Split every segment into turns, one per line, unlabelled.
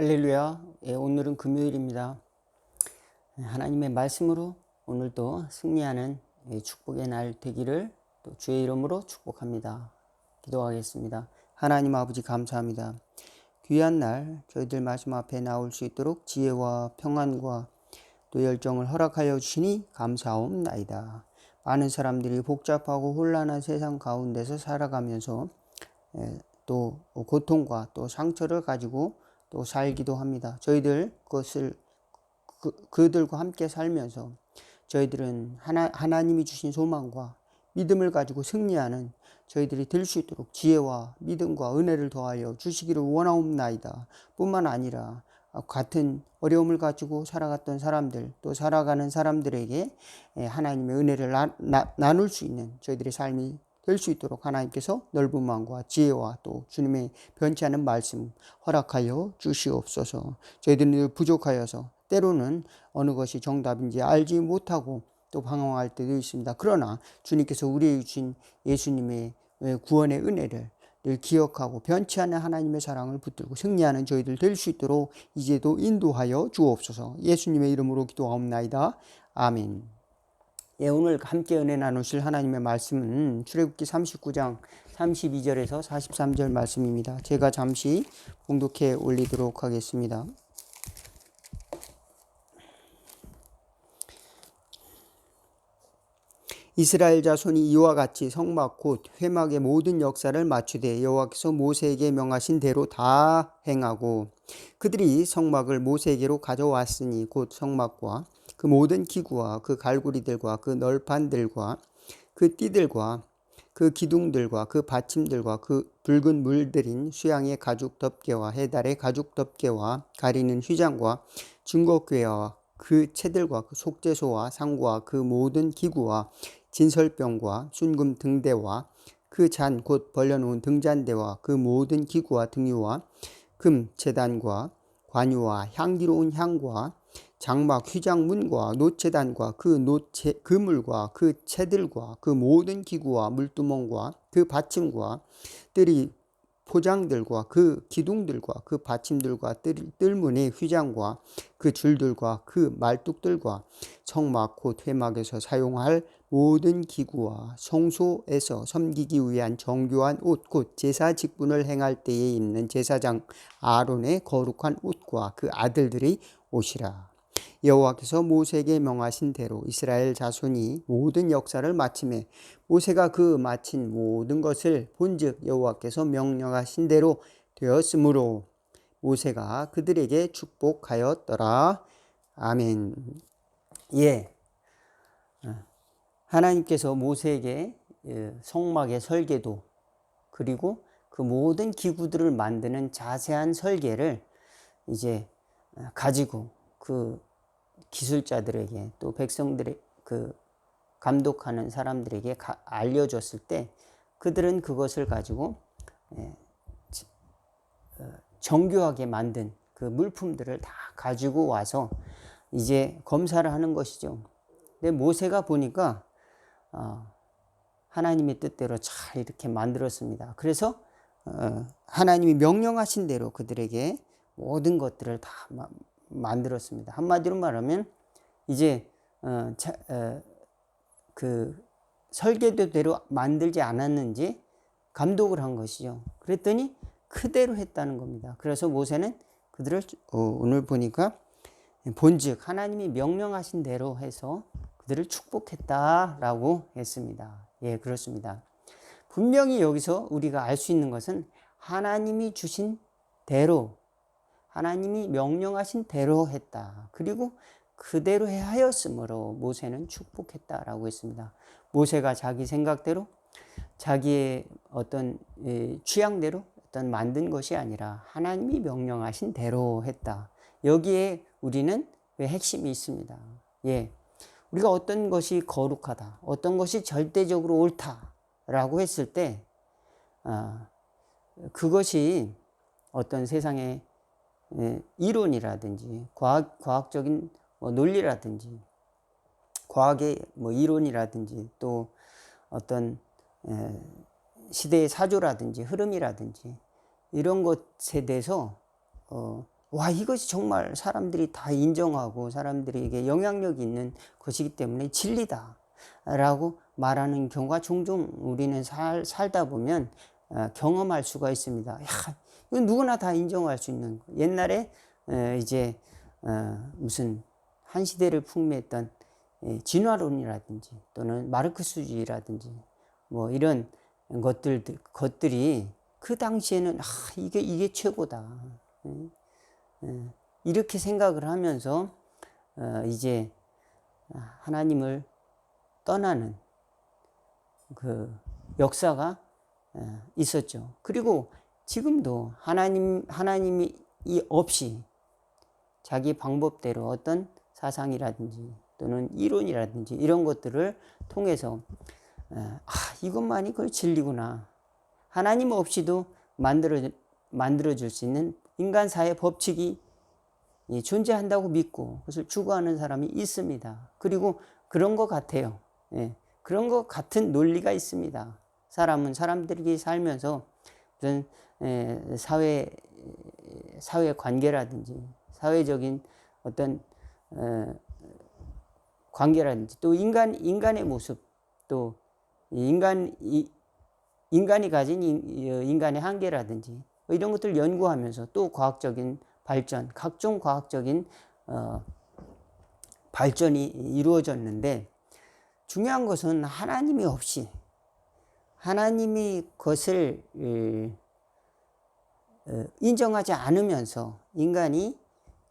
할렐루야. 예, 오늘은 금요일입니다. 하나님의 말씀으로 오늘도 승리하는 예, 축복의 날 되기를 또 주의 이름으로 축복합니다. 기도하겠습니다. 하나님 아버지 감사합니다. 귀한 날 저희들 말씀 앞에 나올 수 있도록 지혜와 평안과 또 열정을 허락하여 주시니 감사옵나이다. 많은 사람들이 복잡하고 혼란한 세상 가운데서 살아가면서 예, 또 고통과 또 상처를 가지고 또 살기도 합니다. 저희들 그것을 그, 그들과 함께 살면서 저희들은 하나, 하나님이 주신 소망과 믿음을 가지고 승리하는 저희들이 될 수 있도록 지혜와 믿음과 은혜를 더하여 주시기를 원하옵나이다. 뿐만 아니라 같은 어려움을 가지고 살아갔던 사람들 또 살아가는 사람들에게 하나님의 은혜를 나, 나, 나눌 수 있는 저희들의 삶이 될 수 있도록 하나님께서 넓은 마음과 지혜와 또 주님의 변치 않은 말씀 허락하여 주시옵소서. 저희들은 부족하여서 때로는 어느 것이 정답인지 알지 못하고 또 방황할 때도 있습니다. 그러나 주님께서 우리에게 주신 예수님의 구원의 은혜를 늘 기억하고 변치 않는 하나님의 사랑을 붙들고 승리하는 저희들 될 수 있도록 이제도 인도하여 주옵소서. 예수님의 이름으로 기도하옵나이다. 아멘. 예, 오늘 함께 은혜 나누실 하나님의 말씀은 출애굽기 39장 32절에서 43절 말씀입니다. 제가 잠시 봉독해 올리도록 하겠습니다. 이스라엘 자손이 이와 같이 성막 곧 회막의 모든 역사를 맞추되 여호와께서 모세에게 명하신 대로 다 행하고 그들이 성막을 모세에게로 가져왔으니 곧 성막과 그 모든 기구와 그 갈고리들과 그 널판들과 그 띠들과 그 기둥들과 그 받침들과 그 붉은 물들인 수양의 가죽 덮개와 해달의 가죽 덮개와 가리는 휘장과 증거궤와 그 채들과 그 속죄소와 상과 그 모든 기구와 진설병과 순금 등대와 그 잔 곧 벌려놓은 등잔대와 그 모든 기구와 등유와 금 재단과 관유와 향기로운 향과 장막 휘장문과 노체단과 그 노체 그물과 그 채들과 그 모든 기구와 물두멍과 그 받침과 뜰이 포장들과 그 기둥들과 그 받침들과 뜰, 뜰문의 휘장과 그 줄들과 그 말뚝들과 성막 곧 회막에서 사용할 모든 기구와 성소에서 섬기기 위한 정교한 옷, 곧 제사 직분을 행할 때에 입는 제사장 아론의 거룩한 옷과 그 아들들의 옷이라. 여호와께서 모세에게 명하신 대로 이스라엘 자손이 모든 역사를 마침에 모세가 그 마친 모든 것을 본즉 여호와께서 명령하신 대로 되었으므로 모세가 그들에게 축복하였더라. 아멘. 예. 하나님께서 모세에게 예, 성막의 설계도 그리고 그 모든 기구들을 만드는 자세한 설계를 이제 가지고 그 기술자들에게 또 백성들의 그 감독하는 사람들에게 알려줬을 때 그들은 그것을 가지고 예, 어, 정교하게 만든 그 물품들을 다 가지고 와서 이제 검사를 하는 것이죠. 근데 모세가 보니까 어, 하나님의 뜻대로 잘 이렇게 만들었습니다. 그래서 어, 하나님이 명령하신 대로 그들에게 모든 것들을 다 만들었습니다. 한마디로 말하면 이제 어, 그 설계도대로 만들지 않았는지 감독을 한 것이죠. 그랬더니 그대로 했다는 겁니다. 그래서 모세는 그들을 오늘 보니까 본즉 하나님이 명령하신 대로 해서 그들을 축복했다라고 했습니다. 예, 그렇습니다. 분명히 여기서 우리가 알 수 있는 것은 하나님이 주신 대로, 하나님이 명령하신 대로 했다. 그리고 그대로 하였으므로 모세는 축복했다라고 했습니다. 모세가 자기 생각대로, 자기의 어떤 예, 취향대로 어떤 만든 것이 아니라 하나님이 명령하신 대로 했다. 여기에 우리는 핵심이 있습니다. 예. 우리가 어떤 것이 거룩하다, 어떤 것이 절대적으로 옳다라고 했을 때, 아, 그것이 어떤 세상의 예, 이론이라든지 과학, 과학적인 뭐 논리라든지 과학의 뭐 이론이라든지 또 어떤 예, 시대의 사조라든지 흐름이라든지 이런 것에 대해서 어, 와 이것이 정말 사람들이 다 인정하고 사람들에게 영향력 있는 것이기 때문에 진리다 라고 말하는 경우가 종종 우리는 살, 살다 보면 어, 경험할 수가 있습니다. 야, 이건 누구나 다 인정할 수 있는 거. 옛날에 에, 이제 어, 무슨 한 시대를 풍미했던 예, 진화론이라든지 또는 마르크스주의라든지 뭐 이런 것들 것들이 그 당시에는 아 이게 이게 최고다 예, 예, 이렇게 생각을 하면서 어, 이제 하나님을 떠나는 그 역사가 어, 있었죠. 그리고 지금도 하나님 하나님이 이 없이 자기 방법대로 어떤 사상이라든지 또는 이론이라든지 이런 것들을 통해서 어, 아 이것만이 그 진리구나 하나님 없이도 만들어 만들어 줄 수 있는 인간 사회 법칙이 존재한다고 믿고 그것을 추구하는 사람이 있습니다. 그리고 그런 것 같아요. 예, 그런 것 같은 논리가 있습니다. 사람은 사람들이 살면서 예, 사회 사회 관계라든지 사회적인 어떤 어, 관계라든지 또 인간 인간의 모습 또 인간 이, 인간이 가진 인간의 한계라든지 뭐 이런 것들 연구하면서 또 과학적인 발전 각종 과학적인 어, 발전이 이루어졌는데 중요한 것은 하나님이 없이 하나님이 그것을 어, 인정하지 않으면서 인간이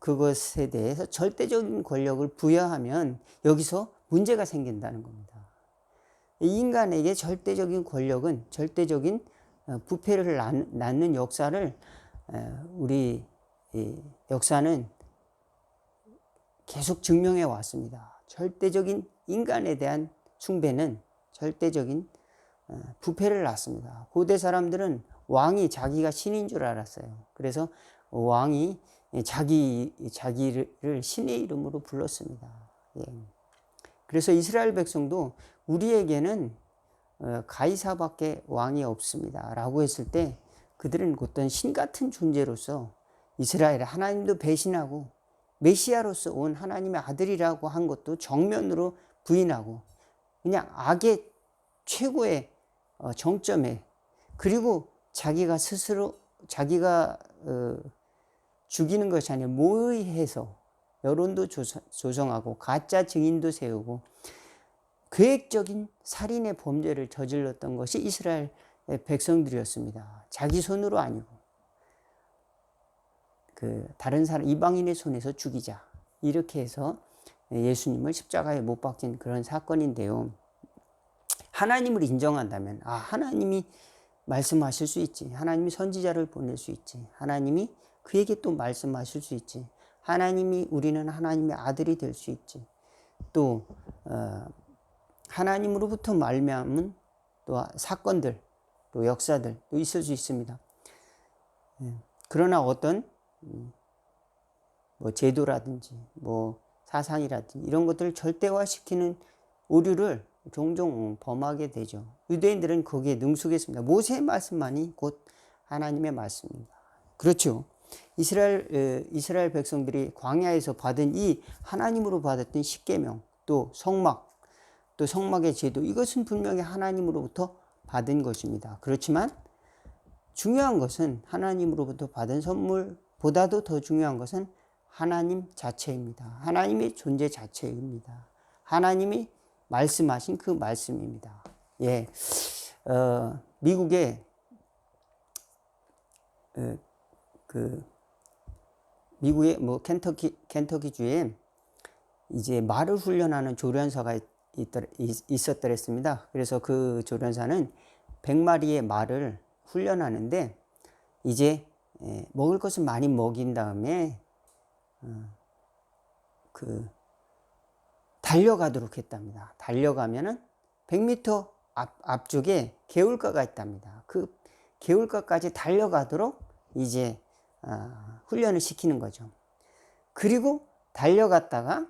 그것에 대해서 절대적인 권력을 부여하면 여기서 문제가 생긴다는 겁니다. 인간에게 절대적인 권력은 절대적인 어, 부패를 낳는 역사를 어, 우리 역사는 계속 증명해 왔습니다. 절대적인 인간에 대한 숭배는 절대적인 부패를 낳습니다. 고대 사람들은 왕이 자기가 신인 줄 알았어요. 그래서 왕이 자기 자기를 신의 이름으로 불렀습니다. 예. 그래서 이스라엘 백성도 우리에게는 어, 가이사밖에 왕이 없습니다라고 했을 때 그들은 어떤 신 같은 존재로서 이스라엘 하나님도 배신하고 메시아로서 온 하나님의 아들이라고 한 것도 정면으로 부인하고 그냥 악의 최고의 어, 정점에 그리고 자기가 스스로 자기가 어, 죽이는 것이 아니라 모의해서 여론도 조성하고 가짜 증인도 세우고 계획적인 살인의 범죄를 저질렀던 것이 이스라엘 백성들이었습니다. 자기 손으로 아니고 그 다른 사람 이방인의 손에서 죽이자 이렇게 해서 예수님을 십자가에 못 박힌 그런 사건인데요. 하나님을 인정한다면 아 하나님이 말씀하실 수 있지. 하나님이 선지자를 보낼 수 있지. 하나님이 그에게 또 말씀하실 수 있지. 하나님이 우리는 하나님의 아들이 될 수 있지. 또 어, 하나님으로부터 말미암은 또 사건들, 또 역사들 또 있을 수 있습니다. 예. 그러나 어떤 음, 뭐 제도라든지 뭐 사상이라든지 이런 것들을 절대화시키는 오류를 종종 범하게 되죠. 유대인들은 거기에 능숙했습니다. 모세의 말씀만이 곧 하나님의 말씀입니다. 그렇죠. 이스라엘 이스라엘 백성들이 광야에서 받은 이 하나님으로 받았던 십계명 또 성막 또 성막의 제도 이것은 분명히 하나님으로부터 받은 것입니다. 그렇지만 중요한 것은 하나님으로부터 받은 선물보다도 더 중요한 것은 하나님 자체입니다. 하나님의 존재 자체입니다. 하나님이 말씀하신 그 말씀입니다. 예, 어, 미국의 어, 그 미국의 뭐 켄터키 켄터키 주에 이제 말을 훈련하는 조련사가 있었더랬습니다. 그래서 그 조련사는 100마리의 말을 훈련하는데 이제 예, 먹을 것을 많이 먹인 다음에 어, 그 달려가도록 했답니다. 달려가면은 100m 앞, 앞쪽에 개울가가 있답니다. 그 개울가까지 달려가도록 이제 어, 훈련을 시키는 거죠. 그리고 달려갔다가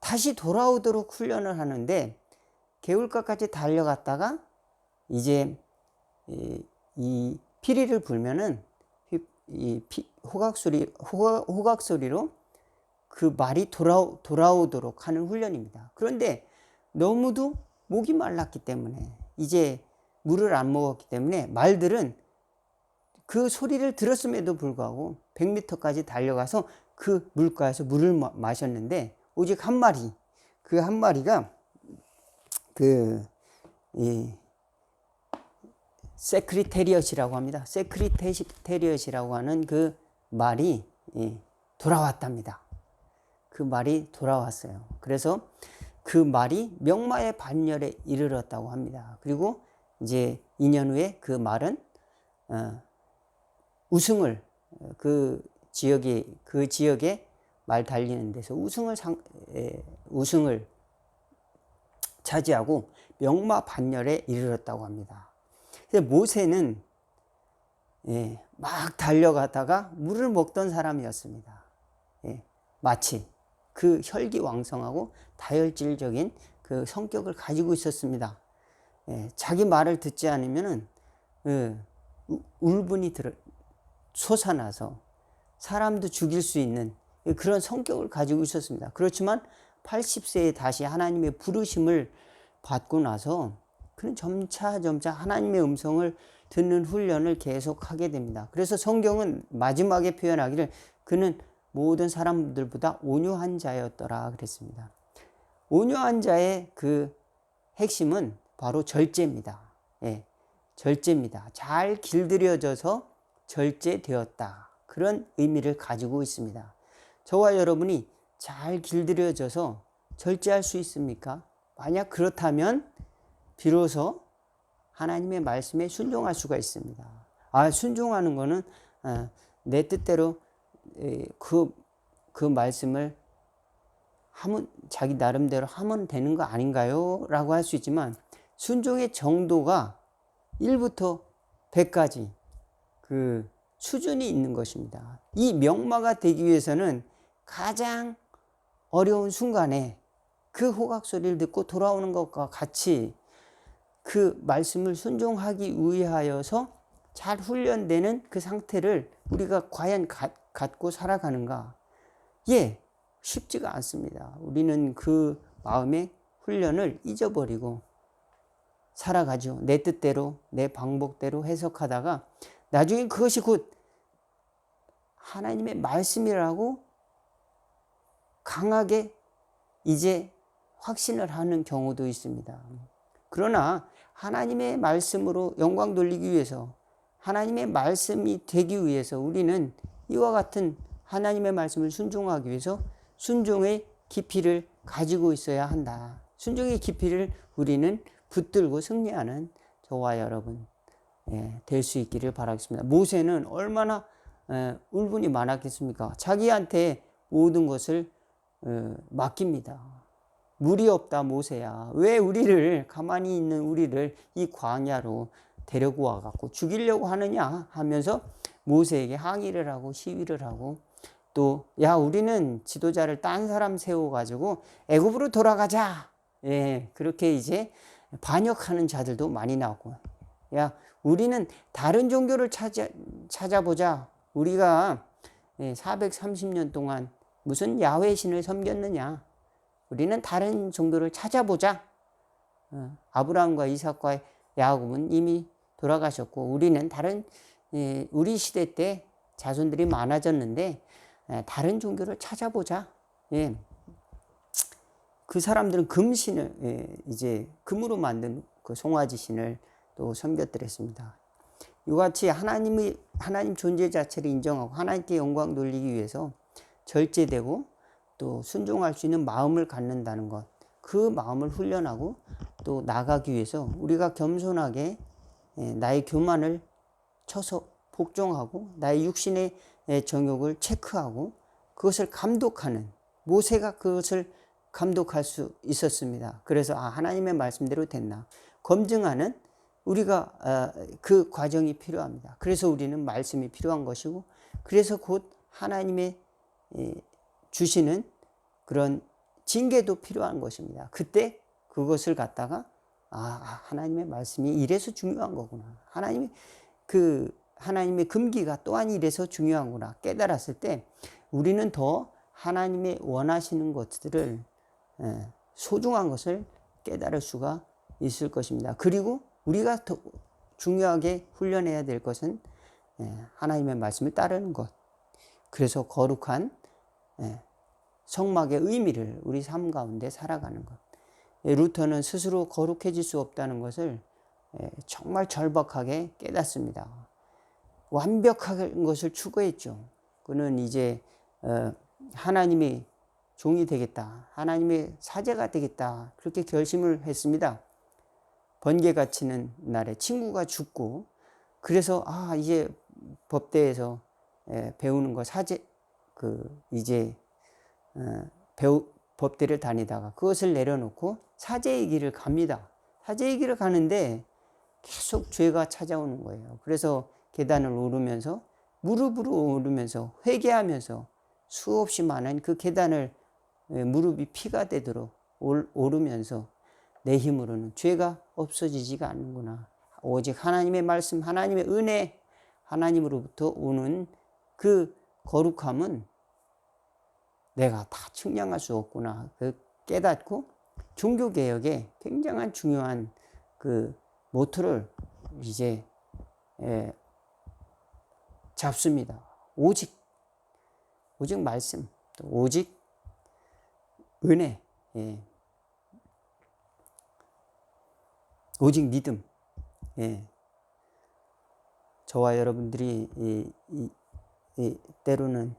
다시 돌아오도록 훈련을 하는데 개울가까지 달려갔다가 이제 이, 이 피리를 불면은 이 피, 호각 소리 호각, 소리로 그 말이 돌아 돌아오도록 하는 훈련입니다. 그런데 너무도 목이 말랐기 때문에 이제 물을 안 먹었기 때문에 말들은 그 소리를 들었음에도 불구하고 100m까지 달려가서 그 물가에서 물을 마, 마셨는데 오직 한 마리 그 한 마리가 그 이 세크리테리엇이라고 합니다. 세크리테리엇이라고 하는 그 말이 예, 돌아왔답니다. 그 말이 돌아왔어요. 그래서 그 말이 명마의 반열에 이르렀다고 합니다. 그리고 이제 2년 후에 그 말은 어, 우승을 그 지역에 그 지역에 말 달리는 데서 우승을 상, 에, 우승을 차지하고 명마 반열에 이르렀다고 합니다. 근데 모세는 예, 막 달려가다가 물을 먹던 사람이었습니다. 예, 마치 그 혈기왕성하고 다혈질적인 그 성격을 가지고 있었습니다. 예, 자기 말을 듣지 않으면은 예, 울분이 들어 솟아나서 사람도 죽일 수 있는 그런 성격을 가지고 있었습니다. 그렇지만 80세에 다시 하나님의 부르심을 받고 나서 그는 점차 점차 하나님의 음성을 듣는 훈련을 계속하게 됩니다. 그래서 성경은 마지막에 표현하기를 그는 모든 사람들보다 온유한 자였더라 그랬습니다. 온유한 자의 그 핵심은 바로 절제입니다. 예, 절제입니다. 잘 길들여져서 절제되었다. 그런 의미를 가지고 있습니다. 저와 여러분이 잘 길들여져서 절제할 수 있습니까? 만약 그렇다면 비로소 하나님의 말씀에 순종할 수가 있습니다. 아, 순종하는 거는 어, 내 뜻대로 그, 그 말씀을 하면, 자기 나름대로 하면 되는 거 아닌가요? 라고 할 수 있지만 순종의 정도가 1부터 100까지 그 수준이 있는 것입니다. 이 명마가 되기 위해서는 가장 어려운 순간에 그 호각 소리를 듣고 돌아오는 것과 같이 그 말씀을 순종하기 위하여서 잘 훈련되는 그 상태를 우리가 과연 가, 갖고 살아가는가? 예, 쉽지가 않습니다. 우리는 그 마음의 훈련을 잊어버리고 살아가죠. 내 뜻대로, 내 방법대로 해석하다가 나중에 그것이 곧 하나님의 말씀이라고 강하게 이제 확신을 하는 경우도 있습니다. 그러나 하나님의 말씀으로 영광 돌리기 위해서 하나님의 말씀이 되기 위해서 우리는 이와 같은 하나님의 말씀을 순종하기 위해서 순종의 깊이를 가지고 있어야 한다. 순종의 깊이를 우리는 붙들고 승리하는 저와 여러분 예, 될 수 있기를 바라겠습니다. 모세는 얼마나 예, 울분이 많았겠습니까? 자기한테 모든 것을 어, 맡깁니다. 물이 없다 모세야. 왜 우리를 가만히 있는 우리를 이 광야로 데리고 와 갖고 죽이려고 하느냐 하면서 모세에게 항의를 하고 시위를 하고 또 야 우리는 지도자를 딴 사람 세워 가지고 애굽으로 돌아가자. 예, 그렇게 이제 반역하는 자들도 많이 나오고 야 우리는 다른 종교를 찾아 찾아보자. 우리가 430년 예, 동안 무슨 야훼 신을 섬겼느냐? 우리는 다른 종교를 찾아보자. 어, 아브라함과 이삭과 야곱은 이미 돌아가셨고 우리는 다른 예, 우리 시대 때 자손들이 많아졌는데 예, 다른 종교를 찾아보자. 예. 그 사람들은 금신을 이제 금으로 만든 그 송아지 신을 또 섬겼더랬습니다. 이같이 하나님의 하나님 존재 자체를 인정하고 하나님께 영광 돌리기 위해서 절제되고 또 순종할 수 있는 마음을 갖는다는 것. 그 마음을 훈련하고 또 나가기 위해서 우리가 겸손하게 예, 나의 교만을 쳐서 복종하고 나의 육신의 예, 정욕을 체크하고 그것을 감독하는 모세가 그것을 감독할 수 있었습니다. 그래서 아 하나님의 말씀대로 됐나 검증하는 우리가 아, 그 과정이 필요합니다. 그래서 우리는 말씀이 필요한 것이고 그래서 곧 하나님의 주시는 그런 징계도 필요한 것입니다. 그때 그것을 갖다가 아, 하나님의 말씀이 이래서 중요한 거구나. 하나님이 그 하나님의 금기가 또한 이래서 중요하구나 깨달았을 때 우리는 더 하나님의 원하시는 것들을 예, 소중한 것을 깨달을 수가 있을 것입니다. 그리고 우리가 더 중요하게 훈련해야 될 것은 예, 하나님의 말씀을 따르는 것. 그래서 거룩한 예, 성막의 의미를 우리 삶 가운데 살아가는 것. 예, 루터는 스스로 거룩해질 수 없다는 것을 정말 절박하게 깨닫습니다. 완벽한 것을 추구했죠. 그는 이제 어, 하나님의 종이 되겠다. 하나님의 사제가 되겠다. 그렇게 결심을 했습니다. 번개가 치는 날에 친구가 죽고 그래서 아 이제 법대에서 배우는 거 사제 그 이제 어, 배우 법대를 다니다가 그것을 내려놓고 사제의 길을 갑니다. 사제의 길을 가는데 계속 죄가 찾아오는 거예요. 그래서 계단을 오르면서 무릎으로 오르면서 회개하면서 수없이 많은 그 계단을 무릎이 피가 되도록 오르면서 내 힘으로는 죄가 없어지지가 않는구나. 오직 하나님의 말씀, 하나님의 은혜, 하나님으로부터 오는 그 거룩함은 내가 다 측량할 수 없구나. 그 깨닫고 종교개혁에 굉장한 중요한 그 모토를 이제 예, 잡습니다. 오직, 오직 말씀, 오직 은혜, 예. 오직 믿음. 예. 저와 여러분들이 이, 이, 이 때로는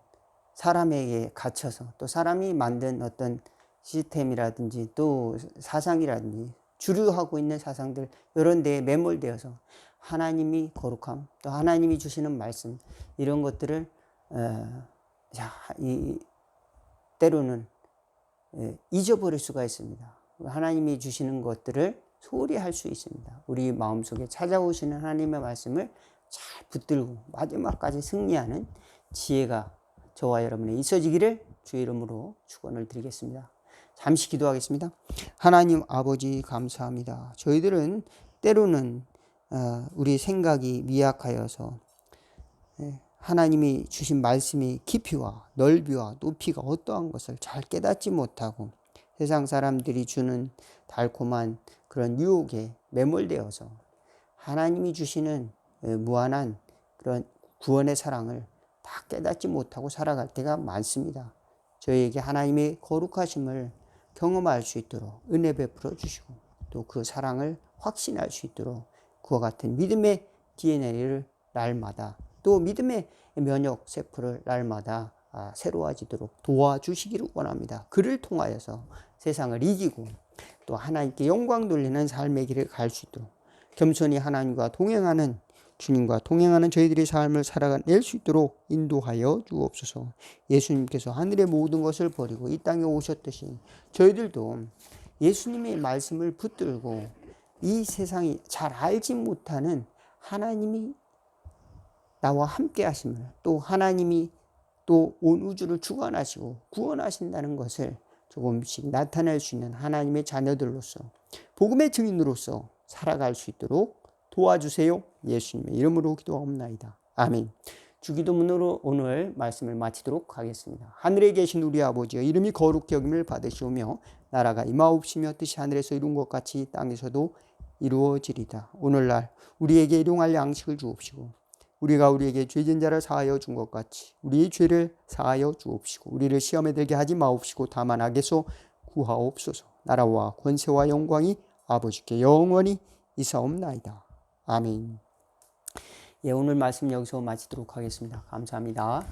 사람에게 갇혀서 또 사람이 만든 어떤 시스템이라든지 또 사상이라든지 주류하고 있는 사상들 이런 데에 매몰되어서 하나님이 거룩함 또 하나님이 주시는 말씀 이런 것들을 어, 자, 이, 때로는 예, 잊어버릴 수가 있습니다. 하나님이 주시는 것들을 소홀히 할 수 있습니다. 우리 마음속에 찾아오시는 하나님의 말씀을 잘 붙들고 마지막까지 승리하는 지혜가 저와 여러분에 있어지기를 주의 이름으로 축원을 드리겠습니다. 잠시 기도하겠습니다. 하나님 아버지 감사합니다. 저희들은 때로는 어, 우리 생각이 미약하여서 예, 하나님이 주신 말씀이 깊이와 넓이와 높이가 어떠한 것을 잘 깨닫지 못하고 세상 사람들이 주는 달콤한 그런 유혹에 매몰되어서 하나님이 주시는 무한한 그런 구원의 사랑을 다 깨닫지 못하고 살아갈 때가 많습니다. 저희에게 하나님의 거룩하심을 경험할 수 있도록 은혜 베풀어 주시고 또 그 사랑을 확신할 수 있도록 그와 같은 믿음의 DNA를 날마다 또 믿음의 면역 세포를 날마다 아, 새로워지도록 도와주시기를 원합니다. 그를 통하여서 세상을 이기고 또 하나님께 영광 돌리는 삶의 길을 갈 수 있도록 겸손히 하나님과 동행하는 주님과 동행하는 저희들의 삶을 살아낼 수 있도록 인도하여 주옵소서. 예수님께서 하늘의 모든 것을 버리고 이 땅에 오셨듯이 저희들도 예수님의 말씀을 붙들고 이 세상이 잘 알지 못하는 하나님이 나와 함께 하심을 또 하나님이 또 온 우주를 주관하시고 구원하신다는 것을 조금씩 나타낼 수 있는 하나님의 자녀들로서 복음의 증인으로서 살아갈 수 있도록 도와주세요. 예수님의 이름으로 기도하옵나이다. 아멘. 주기도문으로 오늘 말씀을 마치도록 하겠습니다. 하늘에 계신 우리 아버지여 이름이 거룩히 여김을 받으시오며 나라가 임하옵시며 뜻이 하늘에서 이룬 것 같이 땅에서도 이루어지리다. 오늘날 우리에게 일용할 양식을 주옵시고 우리가 우리에게 죄진 자를 사하여 준 것 같이 우리의 죄를 사하여 주옵시고 우리를 시험에 들게 하지 마옵시고 다만 악에서 구하옵소서. 나라와 권세와 영광이 아버지께 영원히 이사옵나이다. 아멘. 예, 오늘 말씀 여기서 마치도록 하겠습니다. 감사합니다.